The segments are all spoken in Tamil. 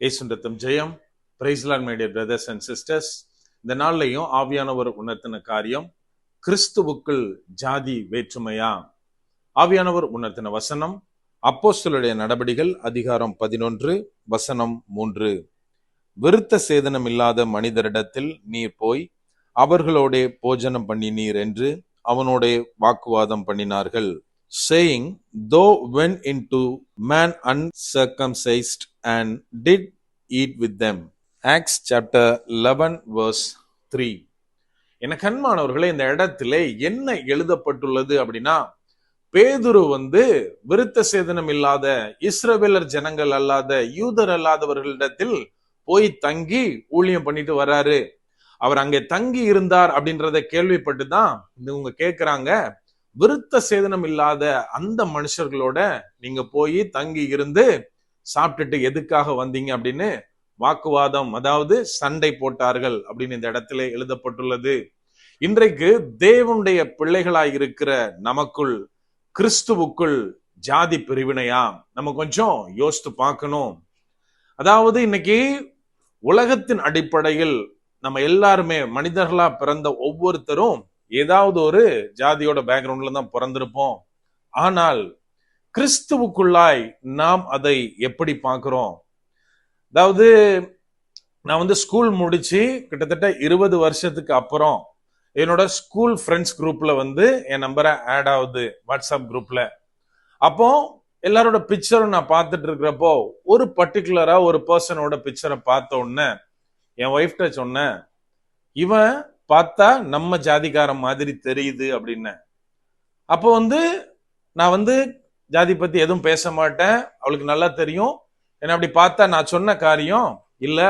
ஏசுண்டத்தம் Jayam. Praise the Lord my dear brothers and sisters இந்த நாள்லையும் ஆவியானவர் உணர்த்தின காரியம் கிறிஸ்துவுக்குள் ஜாதி வேற்றுமையா? ஆவியானவர் உணர்த்தின வசனம் அப்போஸ்தலருடைய நடபடிகள் அதிகாரம் பதினொன்று வசனம் மூன்று. விருத்த சேதனம் இல்லாத மனிதரிடத்தில் நீர் போய் அவர்களோடே போஜனம் பண்ணினீர் என்று அவனோட வாக்குவாதம் பண்ணினார்கள். Saying though when in to man uncircumcised and did eat with them. Acts chapter 11, verse 3. என கண்மானவர்களே இந்த இடத்திலே என்ன எழுதப்பட்டுள்ளது அப்படின்னா பேதுரு வந்து விருத்த சேதனம் இல்லாத இஸ்ரவேலர் ஜனங்கள் அல்லாத யூதர் அல்லாதவர்களிடத்தில் போய் தங்கி ஊழியம் பண்ணிட்டு வர்றாரு அவர் அங்கே தங்கி இருந்தார் அப்படின்றத கேள்விப்பட்டு தான் இவங்க கேட்குறாங்க விருத்த சேதனம் இல்லாத அந்த மனுஷர்களோட நீங்க போய் தங்கி இருந்து சாப்பிட்டுட்டு எதுக்காக வந்தீங்க அப்படின்னு வாக்குவாதம் அதாவது சண்டை போட்டார்கள் அப்படின்னு இந்த இடத்துல எழுதப்பட்டுள்ளது. இன்றைக்கு தேவனுடைய பிள்ளைகளாய் இருக்கிற நமக்குள் கிறிஸ்துவுக்குள் ஜாதி பிரிவினையா நம்ம கொஞ்சம் யோசித்து பார்க்கணும். அதாவது இன்னைக்கு உலகத்தின் அடிப்படையில் நம்ம எல்லாருமே மனிதர்களா பிறந்த ஒவ்வொருத்தரும் ஏதாவது ஒரு ஜாதியோட பேக்ரவுண்ட்ல தான் பிறந்திருப்போம். ஆனால் கிறிஸ்துவுக்குள்ளாய் நாம் அதை எப்படி பார்க்கிறோம்? அதாவது நான் வந்து ஸ்கூல் முடிச்சு கிட்டத்தட்ட இருபது வருஷத்துக்கு அப்புறம் என்னோட ஸ்கூல் ஃப்ரெண்ட்ஸ் குரூப்ல வந்து என் நம்பரை ஆட் ஆகுது வாட்ஸ்அப் குரூப்ல. அப்போ எல்லாரோட பிக்சரும் நான் பார்த்துட்டு இருக்கிறப்போ ஒரு பர்டிகுலரா ஒரு பர்சனோட பிக்சரை பார்த்த உடனே என் ஒய்ஃப்ட சொன்னேன் இவன் பார்த்தா நம்ம ஜாதிக்காரன் மாதிரி தெரியுது அப்படின்னு. அப்போ வந்து நான் வந்து ஜாதி பத்தி எதுவும் பேச மாட்டேன். அவளுக்கு நல்லா தெரியும். என்ன அப்படி பார்த்தா நான் சொன்ன காரியம் இல்ல.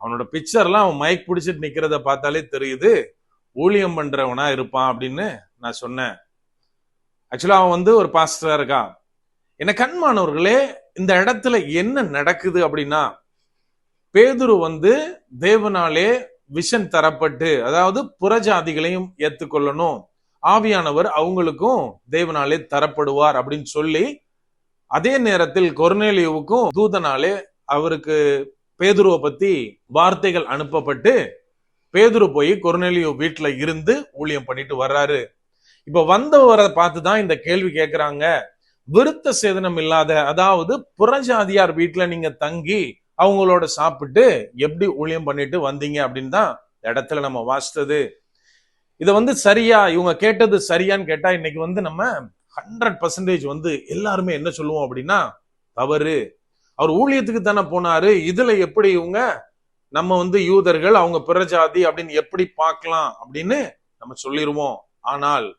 அவனோட பிக்சர்லாம் அவன் மைக் பிடிச்சிட்டு நிக்கிறத பார்த்தாலே தெரியுது. ஊழியம் பண்றவனா இருப்பான் அப்படின்னு நான் சொன்னேன். ஆக்சுவலா அவன் வந்து ஒரு பாஸ்டரா இருக்கான். என்ன கண்மானவர்களே இந்த இடத்துல என்ன நடக்குது அப்படின்னா பேதுரு வந்து தேவனாலே விஷன் தரப்பட்டு அதாவது புறஜாதிகளையும் ஏத்துக்கொள்ளணும். ஆவியானவர் அவங்களுக்கும் தேவனாலே தரப்படுவார் அப்படின்னு சொல்லி அதே நேரத்தில் கொர்னேலியுவுக்கும் தூதனாலே அவருக்கு பேதுருவை பத்தி வார்த்தைகள் அனுப்பப்பட்டு பேதுரு போய் கொர்னேலியோ வீட்டுல இருந்து ஊழியம் பண்ணிட்டு வர்றாரு. இப்ப வந்தவரை பார்த்து தான் இந்த கேள்வி கேட்கிறாங்க விருத்த சேதனம் இல்லாத அதாவது புறஜாதியார் வீட்டுல நீங்க தங்கி அவங்களோட சாப்பிட்டு எப்படி ஊழியம் பண்ணிட்டு வந்தீங்க அப்படின்னு தான் இடத்துல நம்ம வாசித்தது. இதை வந்து சரியா இவங்க கேட்டது சரியான்னு கேட்டா இன்னைக்கு வந்து நம்ம ஹண்ட்ரட் பர்சன்டேஜ் வந்து எல்லாருமே என்ன சொல்லுவோம் அப்படின்னா தவறு. அவர் ஊழியத்துக்கு தானே போனாரு. இதுல எப்படி இவங்க நம்ம வந்து யூதர்கள் அவங்க பிறஜாதி அப்படின்னு எப்படி பார்க்கலாம் அப்படின்னு நம்ம சொல்லிடுவோம் ஆனால்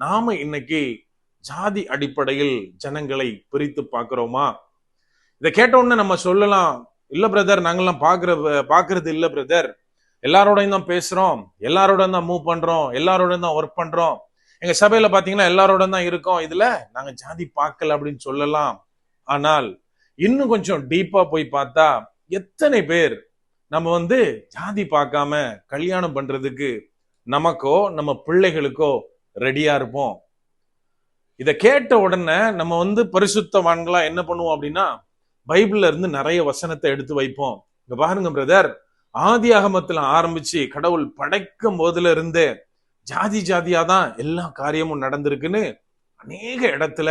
நாம இன்னைக்கு ஜாதி அடிப்படையில் ஜனங்களை பிரித்து பார்க்கிறோமா? இதை கேட்ட உடனே நம்ம சொல்லலாம் இல்ல பிரதர் நாங்கெல்லாம் பாக்குற பாக்குறது இல்ல பிரதர் எல்லாரோடையும் தான் பேசுறோம். எல்லாரோட தான் மூவ் பண்றோம். எல்லாரோட தான் ஒர்க் பண்றோம். எங்க சபையில பாத்தீங்கன்னா எல்லாரோட தான் இருக்கோம். இதுல நாங்க ஜாதி பார்க்கல அப்படின்னு சொல்லலாம். ஆனால் இன்னும் கொஞ்சம் டீப்பா போய் பார்த்தா எத்தனை பேர் நம்ம வந்து ஜாதி பார்க்காம கல்யாணம் பண்றதுக்கு நமக்கோ நம்ம பிள்ளைகளுக்கோ ரெடியா இருப்போம். இதை கேட்ட உடனே நம்ம வந்து பரிசுத்தவான்களா என்ன பண்ணுவோம் அப்படின்னா பைபிள்ல இருந்து நிறைய வசனத்தை எடுத்து வைப்போம். இங்க பாருங்க பிரதர் ஆதி அகமத்துல ஆரம்பிச்சு கடவுள் படைக்கும் போதுல இருந்தே ஜாதி ஜாதியா தான் எல்லா காரியமும் நடந்திருக்குன்னு அநேக இடத்துல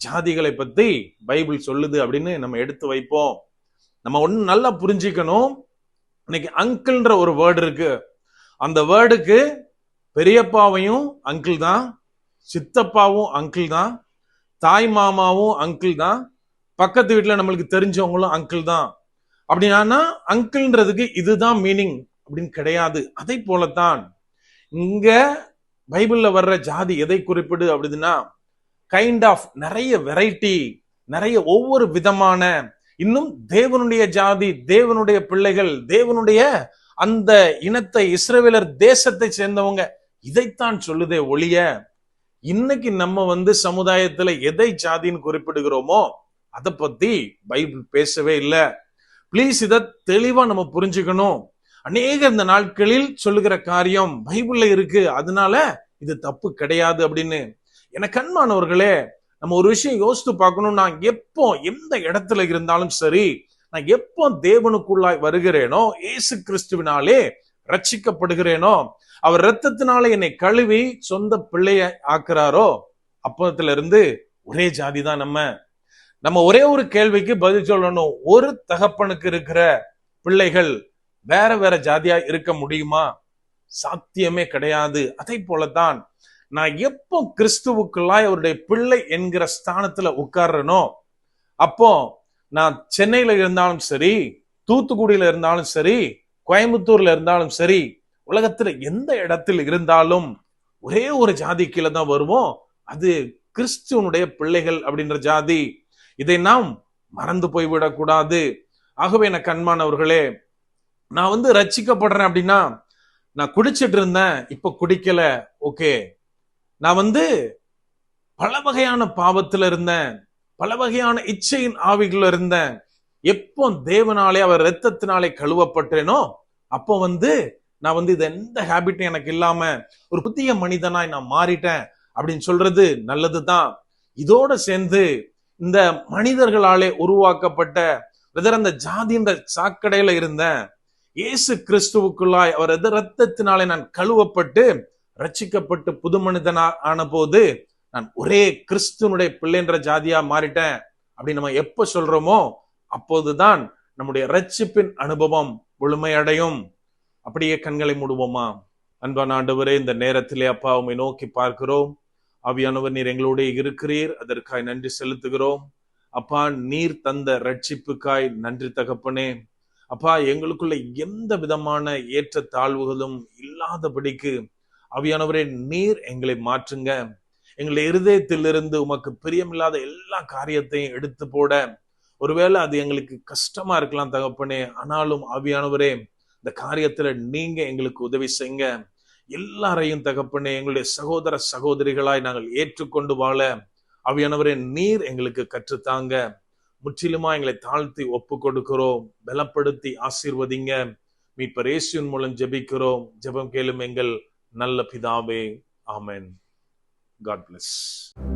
ஜாதிகளை பத்தி பைபிள் சொல்லுது அப்படின்னு நம்ம எடுத்து வைப்போம். நம்ம ஒன்னு நல்லா புரிஞ்சுக்கணும். இன்னைக்கு அங்கிள்ன்ற ஒரு வேர்டு இருக்கு. அந்த வேர்டுக்கு பெரியப்பாவையும் அங்கிள் தான் சித்தப்பாவும் அங்கிள் தான் தாய் மாமாவும் அங்கிள் தான் பக்கத்து வீட்டுல நம்மளுக்கு தெரிஞ்சவங்களும் அங்கிள் தான். அப்படின்னா அங்கிள்ன்றதுக்கு இதுதான் மீனிங் அப்படின்னு கிடையாது. அதை போலத்தான் இங்க பைபிள்ல வர்ற ஜாதி எதை குறிப்பிடு அப்படின்னா கைண்ட் ஆஃப் நிறைய வெரைட்டி நிறைய ஒவ்வொரு விதமான இன்னும் தேவனுடைய ஜாதி தேவனுடைய பிள்ளைகள் தேவனுடைய அந்த இனத்தை இஸ்ரவேலர் தேசத்தை சேர்ந்தவங்க இதைத்தான் சொல்லுதே ஒளிய இன்னைக்கு நம்ம வந்து சமுதாயத்துல எதை ஜாதின்னு குறிப்பிடுகிறோமோ அதை பத்தி பைபிள் பேசவே இல்லை. பிளீஸ் இதை தெளிவா நம்ம புரிஞ்சுக்கணும். அநேக இந்த நாட்களில் சொல்லுகிற காரியம் பைபிள்ல இருக்கு. அதனால இது தப்பு கிடையாது அப்படின்னு. என கண்மானவர்களே நம்ம ஒரு விஷயம் யோசித்து பார்க்கணும் நான் எப்போ எந்த இடத்துல இருந்தாலும் சரி நான் எப்போ தேவனுக்குள்ளாய் வருகிறேனோ இயேசு கிறிஸ்துவினாலே ரட்சிக்கப்படுகிறேனோ அவர் ரத்தத்தினால என்னை கழுவி சொந்த பிள்ளைய ஆக்குறாரோ அப்பத்துல இருந்து ஒரே ஜாதி தான் நம்ம. நம்ம ஒரே ஒரு கேள்விக்கு பதில் சொல்லணும். ஒரு தகப்பனுக்கு இருக்கிற பிள்ளைகள் வேற வேற ஜாதியா இருக்க முடியுமா? சாத்தியமே கிடையாது. அதை போலதான் நான் எப்போ கிறிஸ்துவுக்குள்ளாய் அவருடைய பிள்ளை என்கிற ஸ்தானத்துல உட்கார்றனோ அப்போ நான் சென்னையில இருந்தாலும் சரி தூத்துக்குடியில இருந்தாலும் சரி கோயம்புத்தூர்ல இருந்தாலும் சரி உலகத்துல எந்த இடத்தில் இருந்தாலும் ஒரே ஒரு ஜாதி கீழே தான் வருவோம். அது கிறிஸ்துவனுடைய பிள்ளைகள் அப்படின்ற ஜாதி. இதை நாம் மறந்து போய்விடக்கூடாது. ஆகவே என கண்மானவர்களே நான் வந்து ரட்சிக்கப்படுறேன் அப்படின்னா நான் குடிச்சிட்டு இருந்தேன் இப்ப குடிக்கல ஓகே. நான் வந்து பல வகையான பாவத்துல இருந்தேன் பல வகையான இச்சையின் ஆவிகள் இருந்தேன். எப்போ தேவனாலே அவர் இரத்தத்தினாலே கழுவப்பட்டேனோ அப்போ வந்து நான் வந்து இது எந்த ஹேபிட்டும் எனக்கு இல்லாம ஒரு புதிய மனிதனாய் நான் மாறிட்டேன் அப்படின்னு சொல்றது நல்லதுதான். இதோட சேர்ந்து இந்த மனிதர்களாலே உருவாக்கப்பட்ட வெதர் அந்த ஜாதின்ற சாக்கடையில இருந்த இயேசு கிறிஸ்துவுக்குள்ளாய் அவர் எது ரத்தத்தினாலே நான் கழுவப்பட்டு ரட்சிக்கப்பட்டு புது மனிதனா ஆன போது நான் ஒரே கிறிஸ்துவனுடைய பிள்ளைன்ற ஜாதியா மாறிட்டேன். அப்படின்னு நம்ம எப்ப சொல்றோமோ அப்போதுதான் நம்முடைய ரட்சிப்பின் அனுபவம் முழுமையடையும். அப்படியே கண்களை மூடுவோமா? அன்பான ஆண்டவரே இந்த நேரத்திலே அப்பா உண்மை நோக்கி பார்க்கிறோம். ஆவியானவர் நீர் எங்களோட இருக்கிறீர். அதற்காய் நன்றி செலுத்துகிறோம். அப்பா நீர் தந்த ரட்சிப்புக்காய் நன்றி தகப்பனே. அப்பா எங்களுக்குள்ள எந்த விதமான ஏற்ற தாழ்வுகளும் இல்லாதபடிக்கு அவியானவரே நீர் எங்களை மாற்றுங்க. எங்களை இருதயத்திலிருந்து உமக்கு பிரியமில்லாத எல்லா காரியத்தையும் எடுத்து போட. ஒருவேளை அது எங்களுக்கு கஷ்டமா இருக்கலாம் தகப்பனே. ஆனாலும் ஆவியானவரே இந்த காரியத்துல நீங்க எங்களுக்கு உதவி செய்யுங்க. எல்லாரையும் தகப்பனே எங்களுடைய சகோதர சகோதரிகளாய் நாங்கள் ஏற்றுக்கொண்டு வாழ அவையானவரே நீர் எங்களுக்கு கற்றுத்தாங்க. முற்றிலுமா எங்களை தாழ்த்தி ஒப்பு கொடுக்கிறோம் பலப்படுத்தி ஆசீர்வதிங்க. மீட்பர் இயேசுவின் மூலம் ஜெபிக்கிறோம். ஜெபம் கேளும் எங்கள் நல்ல பிதாவே. ஆமென். God plus